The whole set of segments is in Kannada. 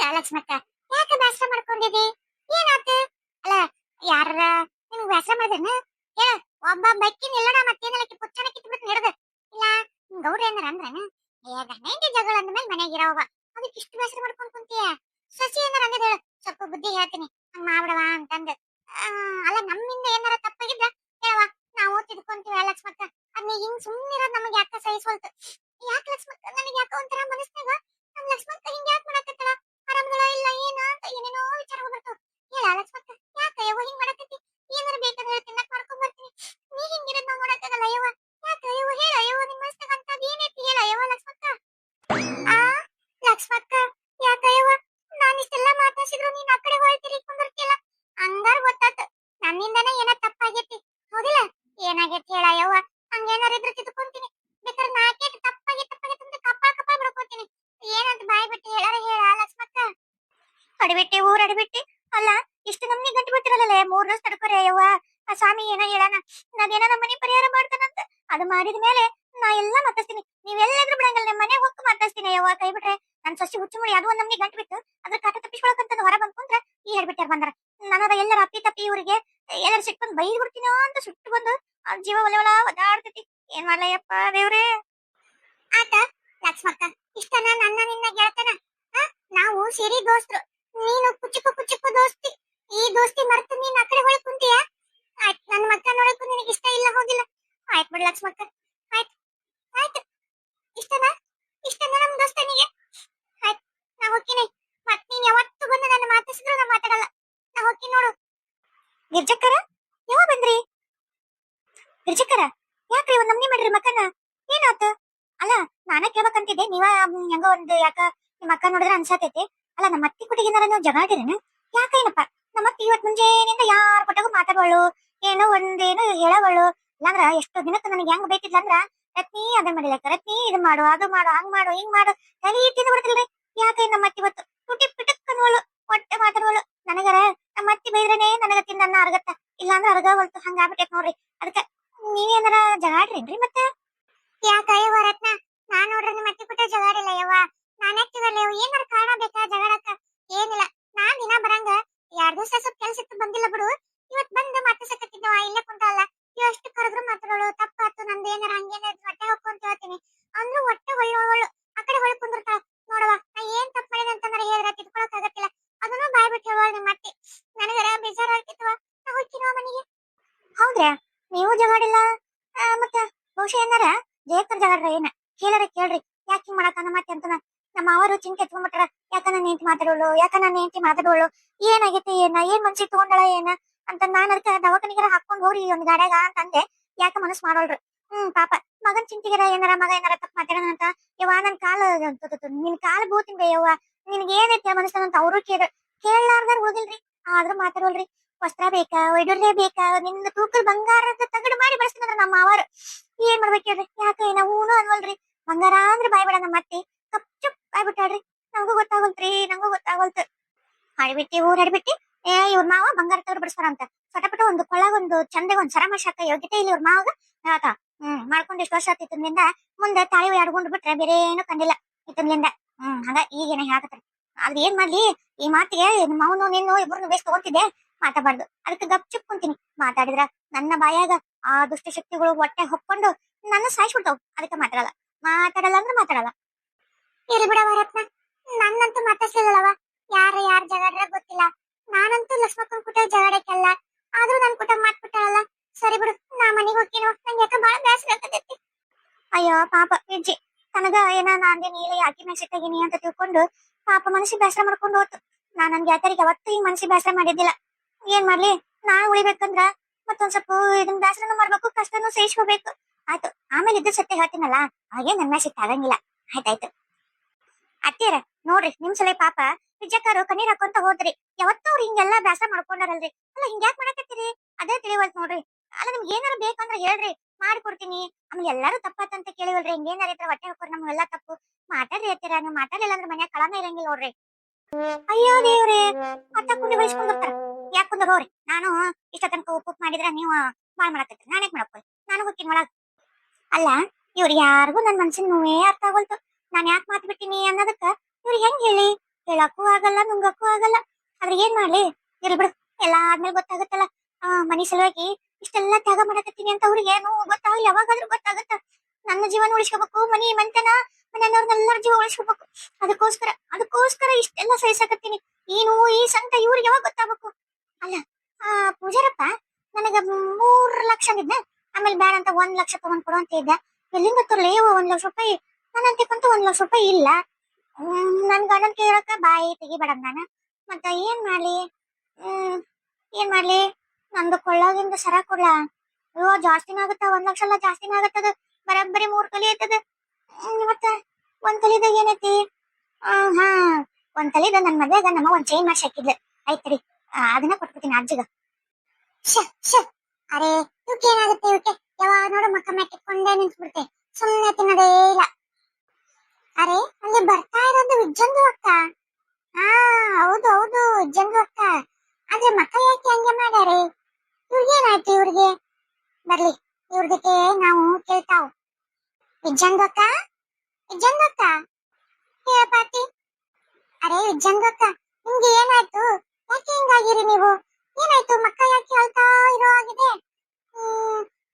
ಯಾಕ ಲಕ್ಷ್ಮಕ್ಕ? ಯಾಕ ಬ್ಯಾಸರ ಮಾಡ್ಕೊಂಡಿದಿ? ಏನಾತ? ಅಲ್ಲ ಯಾರ ನಿಮ್ಗೆ ಬ್ಯಾಸರ ಮಾಡಿದ್ರನ ಹೇಳ ಒಬ್ಬ ಬಕ್ಕಿನ ಇಲ್ಲಡ ಮತ್ತೇನಲಕ್ಕೆ ಪುಚ್ಚನ ಕಿತ್ಬಿಟ್ಟು ನಡೆದ. ಇಲ್ಲ ಗೌರಿ ಅಂದ್ರ? ಅಂದ್ರನ ಏ ಗಂಡ ಜಗಳ ಅಂದ್ಮೇಲೆ ಮನೆಗೆ ಇರೋವ ಅದಕ್ಕೆ ಇಷ್ಟು ಬ್ಯಾಸರ ಮಾಡ್ಕೊಂಡ್ ಕುಂತೀಯ? ಸಸಿ ಏನಾರ ಅಂದದ ಹೇಳು. ಸ್ವಲ್ಪ ಬುದ್ಧಿ ಹೇಳ್ತೀನಿ. ಹಂಗ ಮಾಡ್ಬಿಡವ ಅಂತಂದ. ಅಲ್ಲ, ನಮ್ಮಿಂದ ಏನಾರ ತಪ್ಪಾಗಿದ್ರ ಹೇಳವ ನಾವು ತಿದ್ಕೊಂತೀವಿ ಲಕ್ಷ್ಮಕ್ಕ. ಅದ್ ನೀ ಹಿಂಗ್ ಸುಮ್ಮನೆ ಇರೋದ್ ನಮಗೆ ಯಾಕ ಸಹಿಸ್ವಲ್ತು? ಯಾಕ ಲಕ್ಷ್ಮಕ್ಕ? ನನಗೆ ಯಾಕ ಒಂಥರ ಮನಸ್ನಾಗ ನಮ್ ಲಕ್ಷ್ಮಕ್ಕ ಹಿಂಗ್ ಯಾಕ ಮಾಡಕತ್ತಳ? ಆರಾಮಗಳ ಇಲ್ಲ, ಏನ ಅಂತ ಏನೇನೋ ವಿಚಾರ ಬರ್ತಾವ. ಹೇಳ ಲಕ್ಷ್ಮಕ್ಕ ಯಾಕ ಯವ್ವ ಹಿಂಗ್ ಮಾಡಕತ್ತಿ? ಏನಾರ ಬೇಕಂದ್ರೆ ತಿನ್ನಕ್ ಮಾಡ್ಕೊಂಡ್ ಬರ್ತೀನಿ. ನೀ ಹಿಂಗಿರೋದ್ ನಾವ್ ನೋಡಕ್ಕಾಗಲ್ಲ ಯವ್ವ. ಯಾಕ ಯವ್ವ ಹೇಳ, ಯವ್ವ ನಿಮ್ ಮನಸ್ನಾಗ ಅಂತದ್ ಏನೈತಿ ಹೇಳ, ಯವ್ವ ಲಕ್ಷ್ಮಕ್ಕ. ಆ ಲಕ್ಷ್ಮಕ್ಕ? ನಾನೇನೋ ನಮ್ಮ ಮನೆ ಪರಿಹಾರ ಮಾಡ್ತಾನಂತ? ಅದು ಮಾಡಿದ ಮೇಲೆ ನಾ ಎಲ್ಲ ಮಾತಾಡ್ತೀನಿ ನೀವೆಲ್ಲಾದ್ರೂ ಬಿಡಂಗಲ್ಲ ನಿಮ್ಮ ಮನೆಗೆ ಹೋಗಿ ಮಾತಾಡ್ತೀನಿ ಯವ್ವ, ಕೈ ಬಿಟ್ರೆ ನನ್ನ ಸಸಿ ಹುಚ್ಚು ಮುಡಿ, ಅದು ಒಂದ್ ನಮ್ಗೆ ಗಂಟು ಬಿಟ್ಟು ಅದ್ರ ಕಾಟ ತಪ್ಪಿಸ್ಕೊಳಕಂತ ಹೊರ ಬಂದ್ಕೊಂಡ್ರೆ ಈ ಹೇಳ್ಬಿಟ್ಟಾರ ಬಂದಾರ? ನನದ ಎಲ್ಲರ ಅಪ್ಪಿ ತಪ್ಪಿ ಇವರಿಗೆ ಎಲ್ಲರ ಸಿಟ್ಕೊಂಡ್ ಬಂದು ಬಿಡ್ತೀನೋ ಅಂತ ಸುಟ್ಟು ಬಂದು ಅವ್ರ ಜೀವ ಒಲೆ ಒಲ ಒದಾಡ್ತೈತಿ ಏನ್ ಮಾಡ್ಲಯ್ಯಪ್ಪ ದೇವ್ರೇ? ಆತ, ಲಕ್ಷ್ಮಕ್ಕ, ಇಷ್ಟನ ನನ್ನ ನಿನ್ನ ಗೆಳತನ. ಆ? ನಾವು ಸಿರಿ ದೋಸ್ತರು. ನೀನು ಕುಚುಕು ಕುಚುಕು ದೋಸ್ತಿ. ಈ ದೋಸ್ತಿ ಮರ್ತು ನೀನ್ ಆ ಕಡೆ ಹೋಗಿ ಕುಂತೀಯ? ಆಯ್ತು ನನ್ನ ಮಕ್ಕ ನೋಡಕ್ಕೂ ನಿನಗೆ ಇಷ್ಟ ಇಲ್ಲ, ಹೋಗಿಲ್ಲ. ಆಯ್ತು ಬಿಡು ಲಕ್ಷ್ಮಕ್ಕ. ಆಯ್ತು ಆಯ್ತು. ಇಷ್ಟನಾ? ಇಷ್ಟನ ನಮ್ಮ ದೋಸ್ತನಿಗೆ ಆಯ್ತು, ನಾ ಹೋಗ್ತೀನಿ. ಮತ್ ನೀನ್ ಯಾವತ್ತು ಬಂದು ನನ್ನ ಮಾತಾಡಿಸಿದ್ರು ನಾ ಮಾತಾಡಲ್ಲ. ನಾ ಹೋಗ್ತೀನಿ ನೋಡು. ಗಿರ್ಜಕ್ಕರ ಯಾವ ಬಂದ್ರಿ? ಗಿರ್ಜಕ್ಕರ ಯಾಕ್ರಿ ಒಂದ್ ನಮ್ನಿ ಮಾಡ್ರಿ ಮಕ್ಕನ ಏನಾತ? ಅಲ್ಲ, ನಾನ ಕೇಳ್ಬೇಕಂತಿದ್ದೆ. ನೀವ ಹೆಂಗ ಒಂದ್ ಯಾಕ ನಿಮ್ಮ ಅಕ್ಕ ನೋಡಿದ್ರೆ ಅನ್ಸಾತೈತಿ. ಅಲ್ಲ ನಮ್ಮ ಅತ್ತಿ ಕುಟಿಗಿನಾರ ನೀವು ಜಗಳ ಆಡಿರೇನ? ಯಾಕ ಏನಪ್ಪ ನಮ್ಮ ಅತ್ತಿ ಇವತ್ ಮುಂಜಾನೆಯಿಂದ ಯಾರ ಕೊಟ್ಟಾಗೂ ಮಾತಾಡವಳು. ಏನೋ ಒಂದೇನು ಹೇಳವಳು. ಇಲ್ಲಾಂದ್ರ ಎಷ್ಟೋ ದಿನಕ್ಕೆ ನನಗೆ ಹೆಂಗ್ ಬೇಕಿದ್ಲಂದ್ರ ರತ್ನಿ ಅದನ್ ಮಾಡಿಲ್ಲ ರತ್ನಿ ಇದು ಮಾಡು, ಅದು ಮಾಡು, ಹಂಗ್ ಮಾಡು, ಹಿಂಗ್ ಮಾಡು. ತಲೆ ತಿಂದು ಬಿಡ್ತಿಲ್ರಿ ಯಾಕೆ ನಮ್ಮ ಅತ್ತಿ ಇವತ್ತು ತುಟಿ ಪಿಟಕ್ ನೋಳು ಹೊಟ್ಟೆ ಮಾತಾಡುವಳು ನನಗರ ನಮ್ಮ ಅತ್ತಿ ಬೈದ್ರೇನೆ ನನಗ ತಿಂದನ್ನ ಅರ್ಗತ್ತ. ಇಲ್ಲಾಂದ್ರ ಅರ್ಗ ಹೊಲ್ತು ಹಂಗಾಗ್ಬಿಟ್ಟೈತ್ ನೋಡ್ರಿ. ಅದಕ್ಕ ನೀವೇನಾರ ಜಗಾಡ್ರೇನ್ರಿ ಮತ್ತೆ ಯಾಕ ಯವ್ವ ರತ್ನ ನಾನ್ ನೋಡ್ರಿ ನಿಮ್ಮ ಅತ್ತಿ ಕುಟ ಜಗಾಡಿಲ್ಲ ಯವ್ವ ನಾನ್ ಯಾಕಿವಲ್ಲ ಯವ್ವ ಏನಾರ ಕಾರಣ ಬೇಕಾ ಜಗಾಡಕ ಏನಿಲ್ಲ ನಾನ್ ದಿನ ಬರಂಗ ಎರಡ್ ದಿವಸ ಸ್ವಲ್ಪ ಕೆಲ್ಸ ಇತ್ತು ಬಂದಿಲ್ಲ ಬಿಡು ಇವತ್ ಬಂದು ಮಾತಾಡ್ಸಕತ್ತಿದ್ದವ ಇಲ್ಲೇ ಕುಂತಲ್ಲ ಎಷ್ಟು ಮಾತ್ರ ತಪ್ಪಾತು ನಂದು ಏನಾರ ಹಂಗೇನಾರ ಹೊಟ್ಟೆ ಹೋಗ್ಕೊಂತ ಹೇಳ್ತೀನಿ. ಅಂದ್ರೂ ಹೊಟ್ಟೆ ಹೊಳ್ಳೋಳು ಆ ಕಡೆ ಹೊಳ್ ಕುಂದಿರ್ತಾಳ ನೋಡವ. ನಾ ಏನ್ ತಪ್ಪು ಮಾಡಿದೆ ಅಂತಂದ್ರೆ ಹೇಳಿದ್ರೆ ತಿದ್ಕೊಳಕ್ ಆಗತ್ತಿಲ್ಲ. ಅದನ್ನು ಬಾಯ್ ಬಿಟ್ಟು ಹೇಳುವ ನಿಮ್ಮ ಅತ್ತಿ. ನನಗರ ಬೇಜಾರಾಗ್ತಿತ್ವ? ನಾ ಹೋಗ್ತೀನವ ಮನೆಗೆ. ಹೌದ್ರಾ ನೀವು ಜಗಾಡಿಲ್ಲ ಮತ್ತ ಬಹುಶಃ ಏನಾರ ಜಯಕರ್ ಜಗಾಡ್ರ ಏನ? ಕೇಳರ ಕೇಳ್ರಿ. ಯಾಕೆ ಹಿಂಗ್ ನಮ್ಮ ಅತ್ತಿ ಅಂತಾನ? ನಮ್ಮ ಅವರು ಚಿಂತೆ ಎತ್ಕೊಂಡ್ಬಿಟ್ರ ಯಾಕ ನನ್ನ ಮಾತಾಡೋಳು? ಯಾಕ ನನ್ನ ಹೆಂಡತಿ ಮಾತಾಡೋಳು? ಏನಾಗೈತಿ ಏನ? ಏನ್ ಮನ್ಸಿಗೆ ತಗೊಂಡಳ ಏನ? ಅಂತ ನಾನು ಅದಕ್ಕೆ ದವಾಖಾನಿಗಾರ ಹಾಕೊಂಡು ಹೋಗ್ರಿ ಒಂದ್ ಗಾಡ್ಯಾಗ ಅಂತಂದೆ. ಯಾಕ ಮನಸ್ ಮಾಡೋಳ್ರಿ ಹ್ಮ್, ಪಾಪ. ಮಗನ್ ಚಿಂತಿಗಿರ ಏನಾರ ಮಗ ಏನಾರ ತಪ್ಪ ಮಾತಾಡೋಣ ಅಂತ, ಯವ್ವ ನನ್ ಕಾಲ, ನಿನ್ ಕಾಲ ಬೂತಿನ್ ಬೇ ಯವ್ವ. ನಿನ್ಗೆ ಏನೈತಿ ಮನಸ್ಸನ್ನ ಅಂತ ಅವರು ಕೇಳ ಕೇಳಲಾರ್ದಾರ ಹೋಗಿಲ್ರಿ ಆದ್ರೂ ಮಾತಾಡೋಲ್ರಿ. ವಸ್ತ್ರ ಬೇಕಾ ಒಯ್ಡೂರ್ಲೆ ಬೇಕಾ, ನಿನ್ನ ತೂಕದ ಬಂಗಾರದ ತಗಡು ಮಾಡಿ ಬಳಸ್ತಾರ ನಮ್ಮ ಅವರು ಏನ್ ಮಾಡ್ಬೇಕು ಹೇಳ್ರಿ? ಯಾಕೆ ನಾವು ಊನು ಅನ್ವಲ್ರಿ ಬಂಗಾರ ಅಂದ್ರೆ ಬಾಯ್ ಬಿಡ ನಮ್ಮ ಅತ್ತಿ ಕಪ್ ಚುಪ್ ಬಾಯ್ ಬಿಟ್ಟಾಳ್ರಿ. ನಂಗೂ ಗೊತ್ತಾಗಲ್ತ್ರಿ, ನಂಗೂ ಗೊತ್ತಾಗಲ್ತು. ಹಾಡ್ಬಿಟ್ಟಿ, ಊರ್ ಹಾಡ್ಬಿಟ್ಟಿ. ಏ, ಇವ್ರ ಮಾವ ಬಂಗಾರ ತಗಡು ಬಿಡಿಸ್ತಾರ ಅಂತ. ಸಟಪಟ ಒಂದು ಕೊಳ, ಒಂದು ಚಂದಗ ಒಂದ್ ಸರಮ ಶಾಖ ಯೋಗ್ಯತೆ ಇಲ್ಲಿ ಇವ್ರ ಮಾವಾಗ. ಆತ, ಹ್ಮ್, ಮಾಡ್ಕೊಂಡು ಇಷ್ಟು ವರ್ಷ ಆತಿದ್ರಿಂದ ಮುಂದೆ ತಾಳಿ ಎಡ್ಕೊಂಡು ಬಿಟ್ರೆ ಬೇರೆ ಏನು ಕಂಡಿಲ್ಲ ಇತ್ತಿಂದ ಹ್ಮ್, ಹಂಗ ಈಗೇನ ಹೇಳಕತ್ರಿ. ಅದ್ ಏನ್ ಮಾಡ್ಲಿ, ಈ ಮಾತಿಗೆ ನಿಮ್ಮ ಅವನು ನಿನ್ನು ಇಬ್ರು ಬೇಸ್ ತಗೊಂತಿದ್ದೆ, ಮಾತಾಡ್ಬಾರ್ದು. ಅದಕ್ಕೆ ಗಪ್ ಚುಪ್ ಕುಂತೀನಿ. ಮಾತಾಡಿದ್ರ ನನ್ನ ಬಾಯಾಗ ಆ ದುಷ್ಟಶಕ್ತಿಗಳು ಹೊಟ್ಟೆ ಹೊಕ್ಕೊಂಡು ನನ್ನ ಸಾಯಿಸ್ಬಿಡ್ತಾವ್. ಅದಕ್ಕೆ ಮಾತಾಡಲ್ಲ. ಮಾತಾಡಲ್ಲ ಅಂದ್ರೆ ಮಾತಾಡಲ್ಲ. ಇರ್ಲಿ ಬಿಡವ ರತ್ನ. ನನ್ನಂತೂ ಮಾತಾಡ್ಸಲಿಲ್ಲವ ಯಾರ ಯಾರ ಜಗಳ ಗೊತ್ತಿಲ್ಲ. ನಾನಂತೂ ಲಕ್ಷ್ಮಕ್ಕನ ಕುಟ ಜಗಾಡಕ್ಕೆಲ್ಲ ಆದ್ರೂ ನನ್ ಕುಟ ಮಾತ್ಬಿಟ್ಟಾಳಲ್ಲ ಸರಿ ಬಿಡು, ನಾ ಮನೆಗೆ ಹೋಗ್ತೀನೋ ನಂಗೆ ಯಾಕ ಬಾಳ ಬೇಸರ ಆಗ್ತೈತಿ. ಅಯ್ಯೋ, ಪಾಪ ವಿಜ್ಜಿ ತನಗ ಏನ ನಾಂದೆ ನೀಲ ಯಾಕೆ ಮೆಣಸಿಟ್ಟಾಗಿನಿ ಅಂತ ತಿಳ್ಕೊಂಡು ಪಾಪ ಮನಸ್ಸಿ ಬೇಸರ ಮಾಡ್ಕೊಂಡು ಹೋತು. ನಾ ನನ್ ಗೆಳತರಿಗೆ ಅವತ್ತು ಈ ಮನಸ್ಸಿ ಬೇಸರ ಮಾಡಿದ್ದಿಲ್ಲ. ಏನ್ ಮಾಡ್ಲಿ? ನಾ ಉಳಿಬೇಕಂದ್ರ ಮತ್ತೊಂದ್ ಸ್ವಲ್ಪ ಇದನ್ನ ಬೇಸರನು ಮಾಡ್ಬೇಕು, ಕಷ್ಟನು ಸಹಿಸ್ಕೋಬೇಕು ಆಯ್ತು, ಆಮೇಲೆ ಇದ್ರ ಸತ್ಯ ಹೇಳ್ತೀನಲ್ಲ, ಹಾಗೆ ನನ್ನ ಆಗಂಗಿಲ್ಲ ಆಯ್ತಾಯ್ತು. ಅತ್ತಿಯರ, ನೋಡ್ರಿ, ನಿಮ್ ಸಲ ಪಾಪ ವಿಜಯಕ್ಕರು ಕಣ್ಣೀರ್ ಹಾಕೊಂತ ಹೋದ್ರಿ. ಯಾವತ್ತೂ ಅವ್ರು ಹಿಂಗೆಲ್ಲಾ ಬೇಸರ ಮಾಡ್ಕೊಂಡಾರಲ್ರಿ? ಅಲ್ಲ ಹಿಂಗ್ಯಾಕ್ ಮಾಡಕತ್ತೀರಿ? ಅದೇ ತಿಳಿವಲ್ತ್ ನೋಡ್ರಿ. ಅಲ್ಲ, ನಿಮ್ಗೆ ಏನಾರ ಬೇಕಂದ್ರೆ ಹೇಳ್ರಿ. ಮಾಡ್ಕೊಡ್ತೀನಿ ಆಮೇಲೆ ಎಲ್ಲಾರು ತಪ್ಪಾತಂತ ಕೇಳಿವಲ್ರಿ. ಹಿಂಗೇನಾರ ಇದ್ರ ಹೊಟ್ಟೆ ಹಾಕೋರ್ ನಮ್ಗೆಲ್ಲಾ ತಪ್ಪು. ಮಾತಾಡ್ರಿ ಹೇಳ್ತೀರ ನೀವು ಮಾತಾಡಲಿಲ್ಲ ಅಂದ್ರೆ ಮನ್ಯಾಗ ಕಳನ ಇರಂಗಿಲ್ಲ ನೋಡ್ರಿ. ಅಯ್ಯೋ ದೇವ್ರೆ! ಮತ್ತ ಕುಂಡಿ ಬೆಳೆಸ್ಕೊಂಡ್ ಬರ್ತಾರ. ಯಾಕೆ ಕುಂದ್ರ ಹೋಗ್ರಿ? ನಾನು ಇಷ್ಟ ತನಕ ಉಪ್ಪು ಮಾಡಿದ್ರ ನೀವು ಬಾಳ್ ಮಾಡಕತ್ತೀರಿ. ನಾನೇ ಮಾಡಕ್ ನಾನು ಹೋಗ್ತೀನಿ ಒಳಗ್. ಅಲ್ಲ, ಇವ್ರು ಯಾರಿಗೂ ನನ್ನ ಮನ್ಸಿನ ನೋವೇ ಅರ್ಥ ಆಗೋಲ್ತು ನಾನ್ ಯಾಕೆ ಮಾತು ಬಿಟ್ಟಿನಿ ಅನ್ನೋದಕ್ಕ ಇವ್ರಿಗೆ ಹೆಂಗ್ ಹೇಳಿ? ಹೇಳಕ್ಕೂ ಆಗಲ್ಲ, ನುಂಗಕ್ಕೂ ಆಗಲ್ಲ. ಆದ್ರೆ ಏನ್ ಮಾಡ್ಲಿ? ಇರ್ಲಿ ಬಿಡು. ಎಲ್ಲ ಆದ್ಮೇಲೆ ಗೊತ್ತಾಗತ್ತಲ್ಲ. ಆ, ಮನಿ ಸಲುವಾಗಿ ಇಷ್ಟೆಲ್ಲ ತ್ಯಾಗ ಮಾಡಕತ್ತೀನಿ ಅಂತ ಅವ್ರಿಗೆ ಏನೋ ಗೊತ್ತಾಗಲ್ಲ ಯಾವಾಗಾದ್ರೂ ಗೊತ್ತಾಗತ್ತ. ನನ್ನ ಜೀವನ ಉಳಿಸ್ಕೋಬೇಕು, ಮನಿ ಮಂತನ ಮನೆಯವ್ರನ್ನೆಲ್ಲರ ಜೀವ ಉಳಿಸ್ಕೋಬೇಕು. ಅದಕ್ಕೋಸ್ಕರ ಅದಕ್ಕೋಸ್ಕರ ಇಷ್ಟೆಲ್ಲ ಸಹಿಸಕತ್ತೀನಿ. ನೋವು ಈ ಸಂತ ಇವ್ರಿಗೆ ಯಾವಾಗ ಗೊತ್ತಾಗಬೇಕು? ಅಲ್ಲ, ಆ, ಪೂಜಾರಪ್ಪ, ನನಗ ಮೂರ್ ಲಕ್ಷ ಅಂದಿದ್ನ. ಆಮೇಲೆ ಬೇಡ ಅಂತ ಒಂದ್ ಲಕ್ಷ ತಗೊಂಡ್ ಕೊಡು ಅಂತ ಇದ್ದೆ. ಎಲ್ಲಿಂದ ತರ್ಲಿ ಒಂದ್ ಲಕ್ಷ ರೂಪಾಯಿ ನನ್ನಂತಕ್ಕಂತ ಒಂದ್ ಲಕ್ಷ ರೂಪಾಯಿ ಇಲ್ಲ. ನನ್ ಗಂಡನ್ ಕೇಳಕ ಬಾಯಿ ತೆಗಿಬೇಡ ನಾನು. ಮತ್ತ ಏನ್ ಮಾಡ್ಲಿ? ಏನ್ ಮಾಡ್ಲಿ? ನಂದು ಕೊಳ್ಳಾಗಿಂದ ಸರ ಕೊಡ್ಲ? ಅಯ್ಯೋ, ಜಾಸ್ತಿನ ಒಂದ್ ಲಕ್ಷ ಅಲ್ಲ, ಜಾಸ್ತಿನ ಆಗತ್ತದ? ಬರಬ್ಬರಿ ಮೂರ್ ಕಲಿ ಐತದ? ಮತ್ತ ಒಂದ್ ಕಲಿದಾಗ ಏನೈತಿ? ಹಾ, ಒಂದ್ ಕಲಿದ ನನ್ ಮದ್ವೆಗ ನಮ್ಮ ಒಂದ್ ಚೈನ್ ಮಾಡ್ಸಿ ಹಾಕಿದ್ಲು. ಐತ್ರಿ ಅದನ್ನ ಕೊಟ್ಬಿಡ್ತೀನಿ ಅಜ್ಜಿಗ. ಶ ಶ, ಅರೆ, ಇವಕ್ಕೆ ಏನಾಗುತ್ತೆ ಇವಕ್ಕೆ? ಯಾವಾಗ ನೋಡು, ಮಕ್ಕ ಮ್ಯಾಕ್ ಇಟ್ಕೊಂಡೇ ನಿಂತ್ಬಿಡ್ತೆ. ಸುಮ್ಮನೆ ತಿನ್ನೋದೇ ಇಲ್ಲ. ಅರೆ ಅಲ್ಲಿ ಬರ್ತಾ ಇರೋದು ವಿಜ್ಜಂದು ಅಕ್ಕ ಹಾ ಹೌದು ಹೌದು ವಿಜ್ಜಂದು ಅಕ್ಕ ಆದ್ರೆ ಮಕ್ಕ ಯಾಕೆ ಹಂಗೆ ಮಾಡ್ಯಾರೆ ಇವ್ರಿಗೇನಾಯ್ತು ಇವ್ರಿಗೆ. ಬರ್ಲಿ, ಇವ್ರದಕ್ಕೆ ನಾವು ಕೇಳ್ತಾವ್. ವಿಜ್ಜಂಗಕ್ಕ? ವಿಜ್ಜಂಗಕ್ಕ? ಹೇಳ ಪಾಟಿ ಅರೆ ವಿಜ್ಜಂಗಕ್ಕ, ನಿಮ್ಗೆ ಏನಾಯ್ತು? ಯಾಕೆ ಹಿಂಗಾಗಿರಿ ನೀವು? ಏನಾಯ್ತು? ಮಕ್ಕ ಯಾಕೆ ಹೇಳ್ತಾ ಇರೋ ಆಗಿದೆ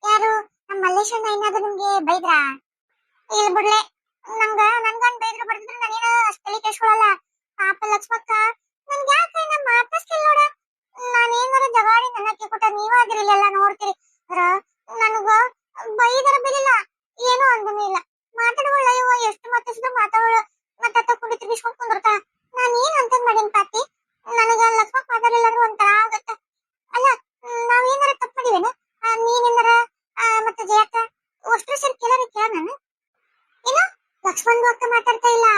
ಯಾರು? ನಮ್ಮ ಮಲ್ಲೇಶಣ್ಣ ಏನಾದ್ರು ನಿಮ್ಗೆ ಬೈದ್ರಾ? ಇಲ್ಲ ಬಿಡ್ಲೆ, ನಂಗ, ನನ್ಗನ್ ಬೈದ್ರು ಬರ್ತಿದ್ರೆ ನಾನೇನು ಅಷ್ಟು ತಲೆ ಪಾಪ ಲಕ್ಷ್ಮಕ್ಕ ಜಗಾಡಿ ನನ್ನ ಕೊಟ್ಟ ನೀವಾಗಿರಲಿಲ್ಲ ನೋಡ್ತೀರಿ. ಅದ್ರ, ನನಗ ಬೈದರ ಬಿಡಿಲ್ಲ ಏನೂ ಅಂದನೂ ಇಲ್ಲ. ಮಾತಾಡುವಳ ಇವ ಎಷ್ಟು ಮಾತಾಡಿದ್ರು ಮಾತಾಡೋಳು ಮತ್ತೆ ಕುಡಿ ತಿರ್ಗಿಸ್ಕೊಂಡ್ ಕುಂದಿರ್ತಾ ನಾನು ಏನ್ ಅಂತ ಮಾಡೀನಿ ಪಾತಿ? ನನಗ ಲಕ್ಷ್ಮಕ್ ಮಾತಾಡಿಲ್ಲ ಅಂದ್ರೆ ಒಂಥರ ಆಗತ್ತ. ಅಲ್ಲ ನಾವೇನಾರ ತಪ್ಪು ಮಾಡಿವೇನು ನೀನೇನಾರ ಮತ್ತೆ ಜಯಕ್ಕ, ಅಷ್ಟು ಸರಿ ಕೇಳೋರಿ ಕೇಳ ನಾನು? ಏನು? ಲಕ್ಷ್ಮಣ್ ಅಕ್ಕ ಮಾತಾಡ್ತಾ ಇಲ್ಲ.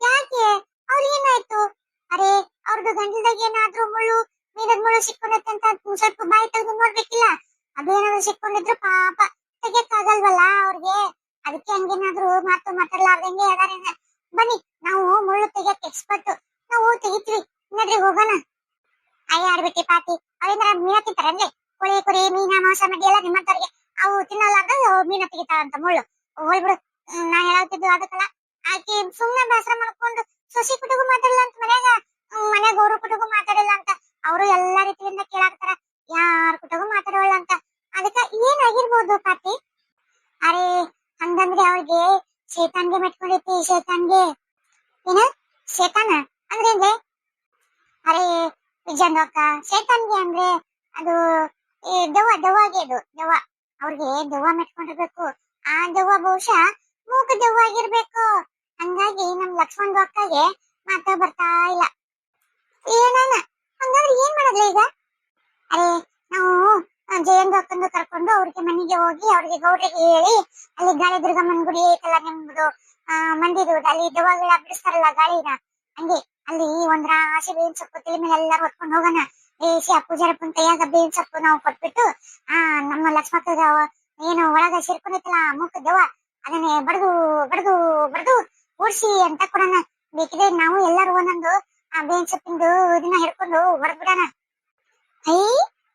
ಯಾಕೆ? ಅವ್ರಿಗೇನಾಯ್ತು ಅರೆ ಅವ್ರದ್ದು ಗಂಟಲ್ದಾಗ ಏನಾದ್ರೂ ಮುಳ್ಳು ಮೀನದ ಸಿಕ್ಕೊಂಡೈತೆ ಅಂತ ಸ್ವಲ್ಪ ಬಾಯಿ ತೆಗೆದು ನೋಡ್ಬೇಕಿಲ್ಲ. ಅದೇನಾದ್ರು ಸಿಕ್ಕೊಂಡಿದ್ರು ಪಾಪ ತೆಗಿಯಕ್ಕಾಗಲ್ವಲ್ಲ ಅವ್ರಿಗೆ? ಅದಕ್ಕೆ ಹಂಗೇನಾದ್ರೂ ಮಾತು ಮಾತಾಡ್ಲಾರ್ದಂಗೆ ಅದಾರೇನ ಬನ್ನಿ, ನಾವು ಮುಳ್ಳು ತೆಗಿಯಕ್ ಎಕ್ಸ್ಪರ್ಟ್ ನಾವು ತೆಗಿತೀವಿ. ನಡ್ರಿ ಹೋಗೋಣ. ಅಯ್ಯ ಆಡ್ಬಿಟ್ಟಿ ಪಾತಿ ಅವ್ರ ಮೀನ ತಿಂತಾರಂದ್ರೆ ಕುರಿ ಕುರಿ, ಮೀನ, ಮಾಂಸ ಮಡಿ ಎಲ್ಲ ನಿಮ್ಮಂತವ್ರಿಗೆ. ಅವು ತಿನ್ನಲಾರ್ದ ಮೀನ ತೆಗಿತಾವಂತ ಮುಳ್ಳು. ಹೋಗ್ಬಿಡು. ನಾ ಹೇಳಾಗ್ತಿದ್ದು ಅದಕ್ಕಲ್ಲ. ಆಕಿ ಸುಮ್ಮನೆ ಬೇಸರ ಮಾಡ್ಕೊಂಡು ಸೊಸಿ ಕುಟುಗು ಮಾತಾಡಲ್ಲ ಅಂತ ಮನ್ಯಾಗ? ಮನ್ಯಾಗ ಅವರು ಕುಟುಗು ಮಾತಾಡಲ್ಲ ಅಂತ. ಅವರು ಎಲ್ಲಾ ರೀತಿಯಿಂದ ಕೇಳಾಕ್ತಾರ ಯಾರ ಕುಟಗೂ ಮಾತಾಡೋಲ್ಲ ಅಂತ. ಅದಕ್ಕ ಏನಾಗಿರ್ಬೋದು ಪಾತಿ ಅರೆ, ಹಂಗಂದ್ರೆ ಅವ್ರಿಗೆ ಶೇತಾನ್ಗೆ ಮೆಟ್ಕೊಂಡೈತಿ ಶೇತಾನ್ಗೆ. ಏನ? ಶೇತಾನ? ಅಂದ್ರೆ? ಅರೆ ವಿಜಯಂದ್ರಕ್ಕ ಶೇತಾನ್ಗೆ ಅಂದ್ರೆ ಅದು ದವ ದೆವ್ವಾಗೆ ಅದು, ದೆವ್ವ. ಅವ್ರಿಗೆ ದೆವ್ವ ಮೆಟ್ಕೊಂಡಿರ್ಬೇಕು. ಆ ದೆವ್ವ ಬಹುಶಃ ಮೂಕ ದೆವ್ವ ಆಗಿರ್ಬೇಕು ಹಂಗಾಗಿ ನಮ್ ಲಕ್ಷ್ಮಣ್ ಅಕ್ಕಗೆ ಮಾತಾ ಬರ್ತಾ ಇಲ್ಲ. ಏನಾನ? ಹಂಗಾದ್ರೆ ಏನ್ ಮಾಡೋದ್ಲ ಈಗ? ಅರೆ, ನಾವು ಜಯಂದು ಅಕ್ಕಂದು ಕರ್ಕೊಂಡು ಅವ್ರಿಗೆ ಮನೆಗೆ ಹೋಗಿ ಅವ್ರಿಗೆ ಗೌಡ್ರಿಗೆ ಹೇಳಿ, ಅಲ್ಲಿ ಗಾಳಿ ದುರ್ಗಮ್ಮನ ಗುಡಿ ಐತಲ್ಲ ನಿಮ್ದು ಮಂದಿದು ಅಲ್ಲಿ ದೆವ್ವಗಳ ಬಿಡಿಸ್ತಾರಲ್ಲ ಗಾಳಿನ? ಹಂಗೆ, ಅಲ್ಲಿ ಒಂದ್ ರಾಶಿ ಬೇವಿನ ಸೊಪ್ಪು ತಿಳಿ ಮೇಲೆ ಎಲ್ಲಾರು ಹೊತ್ಕೊಂಡು ಹೋಗೋಣ. ಏಸಿ ಆ ಪೂಜಾರಪ್ಪನ ಕೈಯಾಗ ಬೇವಿನ ಸೊಪ್ಪು ನಾವು ಕೊಟ್ಬಿಟ್ಟು, ಆ, ನಮ್ಮ ಲಕ್ಷ್ಮಕ್ಕಗ ಏನು ಒಳಗ ಸೇರ್ಕೊಂಡೈತಲ್ಲ ಮುಖ ದೆವ್ವ, ಅದನ್ನೇ ಬಡದು ಬಡದು ಬಡದು ಓಡಿಸಿ ಅಂತ ಕೊಡೋಣ. ಬೇಕಿದ್ರೆ ನಾವು ಎಲ್ಲರೂ ಒಂದೊಂದು ಆ ಬೇವಿನ ಸೊಪ್ಪಿಂದು ಇದನ್ನ ಹಿಡ್ಕೊಂಡು ಹೊಡೆದ್ಬಿಡೋಣ ಐ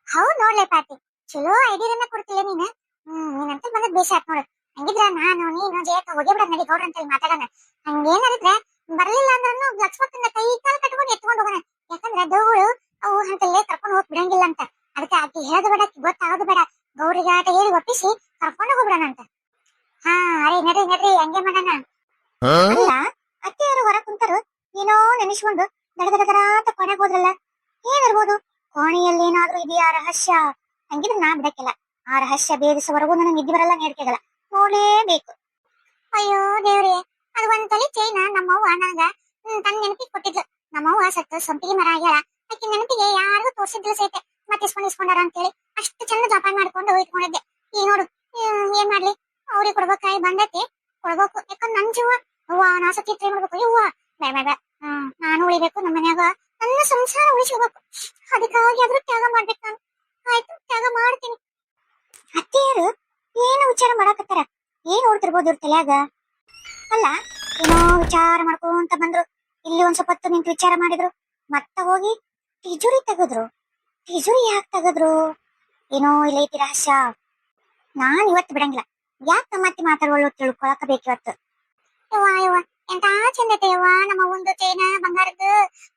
ಹೌದ್ ನೋಡ್ಲೆ ಪಾತಿ. ಚಲೋ ಐಡಿಯಾನ ಕೊಡ್ತೀಯ ನೀನ್? ಹ್ಮ್ ನೀನಂತ ಬಂದದ್ ಬೇಸ ಆತ್ ನೋಡು. ಹಂಗಿದ್ರ ನಾನು ನೀನು ಜಯಕ್ಕ ಹೋಗಿ ಬಿಡೋದ್ ನಡಿ ಗೌಡ್ರ ಅಂತೇಳಿ ಮಾತಾಡೋಣ. ಹಂಗೇನಾದ್ರೆ ಬರ್ಲಿಲ್ಲ ಅಂದ್ರೂ ಲಕ್ಷ್ಮಕ್ಕನ ಕೈ ಕಾಲು ಕಟ್ಕೊಂಡು ಎತ್ಕೊಂಡು ಹೋಗೋಣ. ಯಾಕಂದ್ರೆ ದೌಗಳು ಅವು ಹಂತಲ್ಲೇ ಕರ್ಕೊಂಡು ಹೋಗ್ ಬಿಡಂಗಿಲ್ಲ ಅಂತ. ಅದಕ್ಕೆ ಆಕಿ ಹೇಳೋದು ಬೇಡ ಗೊತ್ತಾಗೋದು ಬೇಡ. ಗೌರಿಗೆ ಆಟ ಹೇಳಿ ಒಪ್ಪಿಸಿ ಕರ್ಕೊಂಡು ಹೋಗ್ಬಿಡೋಣ ಅಂತ. ಹಾ ಅರೆ ನಡ್ರಿ ನಡ್ರಿ ಹಂಗೆ ಮಾಡೋಣ. ಅಲ್ಲ ಅತ್ತೆಯವರು ಹೊರ ಕುಂತರು ಏನೋ ನೆನೆಸ್ಕೊಂಡು ದಡ ದಡ ದಡ ಅಂತ ಕೊನೆಗೆ ಹೋದ್ರಲ್ಲ, ಏನಿರ್ಬೋದು? ಕೋಣೆಯಲ್ಲಿ ಏನಾದ್ರೂ ಇದೆಯಾ ರಹಸ್ಯ? ಹಂಗಿದ್ರೆ ನಾ ಬಿಡಕ್ಕಿಲ್ಲ. ಆ ರಹಸ್ಯ ಭೇದಿಸುವವರೆಗೂ ನನಗೆ ನಿದ್ದೆ ಬರಲ್ಲ ನೇಡ್ಕೆಗಲ್ಲ ನೋಡಲೇಬೇಕು. ಅಯ್ಯೋ ದೇವ್ರಿ, ಅದು ಒಂದ್ ತಲೆ ಚೈನ ನಮ್ಮವ್ವ ನಂಗ ತನ್ನ ನೆನಪಿಗೆ ಕೊಟ್ಟಿದ್ಲು. ನಮ್ಮವ್ವ ಸತ್ತು, ಸೊಂಪಿಗೆ ಮರ ಆಗ್ಯಾಳ. ಆಕೆ ನೆನಪಿಗೆ ಯಾರಿಗೂ ತೋರಿಸಿದ್ಲು ಸೈತೆ ಮತ್ತೆ ಇಸ್ಕೊಂಡು ಇಸ್ಕೊಂಡಾರ ಅಂತೇಳಿ ಅಷ್ಟು ಚಂದ ಜೋಪಾನ ಮಾಡ್ಕೊಂಡು ಇಟ್ಕೊಂಡಿದ್ದೆ ಈ ನೋಡು ಏನ್ ಮಾಡ್ಲಿ? ಅವ್ರಿಗೆ ಕೊಡ್ಬೇಕಾಗಿ ಬಂದೈತಿ. ಕೊಡ್ಬೇಕು. ಯಾಕಂದ್ರೆ ನನ್ ಜೀವ, ಅವ್ವ ನಾ ಟ್ರೈ ಮಾಡ್ಬೇಕು? ಹೂವ ಬೇಡ ಬೇಡ. ನಾನು ಉಳಿಬೇಕು, ನಮ್ಮ ಮನ್ಯಾಗ ನನ್ನ ಸಂಸಾರ ಉಳಿಸ್ಕೋಬೇಕು. ಅದಕ್ಕಾಗಿ ಆದ್ರೂ ತ್ಯಾಗ ಮಾಡ್ಬೇಕು ನಾನು. ಆಯ್ತು, ತ್ಯಾಗ ಮಾಡ್ತೀನಿ. ಅತ್ತೆಯರು ಏನು ವಿಚಾರ ಮಾಡಾಕತ್ತಾರ? ಏನ್ ಓಡ್ತಿರ್ಬೋದು ಇವ್ರ ತಲೆಯಾಗ? ಅಲ್ಲ, ಏನೋ ವಿಚಾರ ಮಾಡ್ಕೊಂತ ಬಂದ್ರು. ಇಲ್ಲಿ ಒಂದ್ ಸ್ವಲ್ಪ ಹೊತ್ತು ನಿಂತು ವಿಚಾರ ಮಾಡಿದ್ರು. ಮತ್ತ ಹೋಗಿ ತಿಜುರಿ ತೆಗದ್ರು. ತಿಜುರಿ ಯಾಕೆ ತೆಗದ್ರು? ಏನೋ ಇಲ್ಲ ಐತಿ ರಹಸ್ಯ. ನಾನ್ ಇವತ್ತು ಬಿಡಂಗಿಲ್ಲ. ಯಾಕೆ ನಮ್ಮತ್ತಿ ಮಾತಾಡುವಳು ತಿಳ್ಕೊಳಕ ಬೇಕಿವತ್ತು. ಯವ್ವ ಯವ್ವ. ಎಂತ ಚಂದ ಐತೆ ನಮ್ಮ ಒಂದು ಚೈನ ಬಂಗಾರದ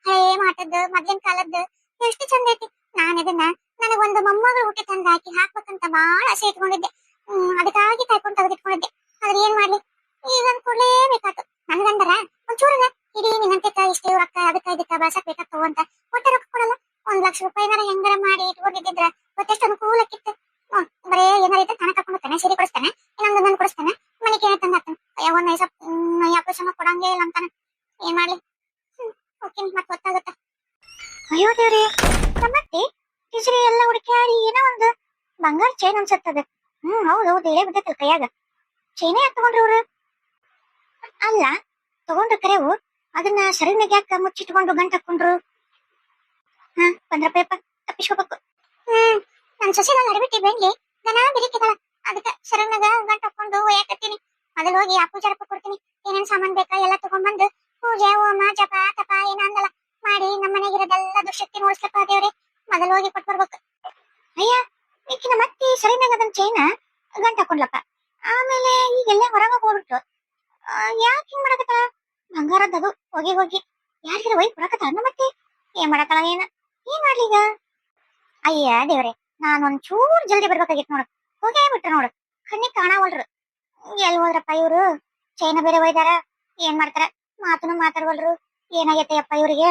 ಹಳೆ ಮಾಟದ ಮೊದ್ಲಿನ ಕಾಲದ ಎಷ್ಟು ಚಂದ ಐತಿ. ನಾನು ಅದನ್ನ ನನಗೊಂದು ಮೊಮ್ಮಗಳು ಹುಟ್ಟಿ ತಂದ ಹಾಕಿ ಹಾಕ್ಬೇಕಂತ ಬಹಳ ಆಸೆ ಇಟ್ಕೊಂಡಿದ್ದೆ. ಅದಕ್ಕಾಗಿ ಕಾಯ್ಕೊಂಡು ತೆಗೆದಿಟ್ಕೊಂಡಿದ್ದೆ. ಆದ್ರೆ ಏನ್ ಮಾಡ್ಲಿ? ಈಗ ಕೊಡ್ಲೇಬೇಕಾತು ನನಗಂದರ ಒಂಚೂರನ ಇಡೀ ನಿನ್ನಂತೆ ಇಷ್ಟೇ ರೊಕ್ಕ, ಅದಕ್ಕ ಇದಕ್ಕ ಬಳಸಕ್ ಬೇಕಾಗ್ತವ ಅಂತ ಒಟ್ಟ ರೊಕ್ಕ ಕೊಡಲ್ಲ. ಒಂದ್ ಲಕ್ಷ ರೂಪಾಯಿ ಏನಾರ ಹೆಂಗಾರ ಮಾಡಿ ಇಟ್ಕೊಂಡಿದ್ದಿದ್ರ ಗೊತ್ತೆಷ್ಟು ಅನುಕೂಲಕ್ಕಿತ್ತು. ಬರೇ ಏನಾರ ಇದ್ರೆ ತಾನ ಕರ್ಕೊಂಡು ಹೋಗ್ತಾನೆ ಸೀರೆ ಕೊಡಿಸ್ತಾನೆ, ಇನ್ನೊಂದು ನನ್ನ ಕೊಡಿಸ್ತಾನೆ ಮನೆ ಕೇಳ್ತಂದ ಅಯ್ಯ, ಒಂದ್ ಸ್ವಲ್ಪ ಅವಕಾಶನ ಕೊಡಂಗೇ ಇಲ್ಲ ಅಂತಾನೆ. ಏನ್ ಮಾಡ್ಲಿ? ಓಕೆ ಮತ್ ಗೊತ್ತಾಗುತ್ತೆ. ಅಯ್ಯೋ ದೇವ್ರಿ ನಮ್ಮತ್ತೆ ಟೀಚರ್ ಎಲ್ಲ ಹುಡುಕಾಡಿ ಏನೋ ಒಂದು ಬಂಗಾರ ಚೈನ್ ಅನ್ಸತ್ತದ. ಹ್ಮ್ ಹೌದು ಹೌದು ಇಳೆ ಬಿದ್ದೈತಿ ಕೈಯಾಗ. ಚೈನೇ ಯಾಕೆ ತಗೊಂಡ್ರಿ ಅವ್ರು? ಅಲ್ಲ ತಗೊಂಡ್ರ ಕರೆವು ಅದನ್ನ ಶರೀರನಾಗ ಯಾಕೆ ಮುಚ್ಚಿಟ್ಕೊಂಡು ಗಂಟು ಹಾಕೊಂಡ್ರು? ಹಾ ಒಂದ್ ರೂಪಾಯಿ ತಪ್ಪಿಸ್ಕೋಬೇಕು. ಹ್ಮ್ ನನ್ ಸಸಿದಾಗ ಅಡಬಿಟ್ಟಿ ಬೆಂಡ್ಲಿ. ದನ ಬಿರಿಕಿದಾಳ ಅದಕ್ಕೆ ಶರಣಗ ಗಂಟು ಹಾಕೊಂಡು ಒಯ್ಯಾಕತ್ತೀನಿ. ಮೊದಲು ಹೋಗಿ ಆ ಪೂಜಾರಪ್ಪ ಏನೇನ್ ಸಾಮಾನ್ ಬೇಕಾ ಎಲ್ಲ ತಗೊಂಡ್ಬಂದು ಪೂಜೆ, ಹೋಮ, ಜಪ, ತಪ ಏನ ಅಂದಲ್ಲ ಮಾಡಿ ನಮ್ಮ ಮನೆಗಿರೋದೆಲ್ಲ ದುಶಕ್ತಿ ನೋಡ್ಸ್ಲಪ್ಪ ದೇವ್ರೆ. ಮೊದಲು ಹೋಗಿ ಕೊಟ್ಟು ಬರ್ಬೇಕು. ಅಯ್ಯ, ಈಕಿನ ಮತ್ತೆ ಸರಿನಾಗ ಅದನ್ನ ಚೈನ ಗಂಟ ಹಾಕೊಂಡ್ಲಪ್ಪ. ಆಮೇಲೆ ಈಗೆಲ್ಲ ಹೊರಗೆ ಹೋಗ್ಬಿಟ್ರು. ಯಾಕೆ ಹಿಂಗ್ ಮಾಡಕತ್ತ? ಬಂಗಾರದ ಅದು ಹೋಗಿ ಹೋಗಿ. ಯಾರಿಗಾರ ಒಯ್ ಕೊಡಕತ್ತ ಅನ್ನ ಮತ್ತೆ? ಏನ್ ಮಾಡಕಲ್ಲ ಏನ? ಏನ್ ಮಾಡ್ಲಿ ಈಗ ಅಯ್ಯ ದೇವ್ರೆ ನಾನ್ ಒಂದ್ ಜಲ್ದಿ ಬರ್ಬೇಕಾಗಿತ್ತು ನೋಡು. ಹೋಗೇ ಬಿಟ್ರು ನೋಡು. ಕಣ್ಣಿಗೆ ಕಾಣವಲ್ರು. ಎಲ್ಲಿ ಹೋದ್ರಪ್ಪ ಇವ್ರು? ಚೈನ ಬೇರೆ ಒಯ್ದಾರ? ಏನ್ ಮಾಡ್ತಾರ? ಮಾತನು ಮಾತಾಡ್ವಲ್ರು? ಏನಾಗೈತೆ ಅಪ್ಪ ಇವ್ರಿಗೆ?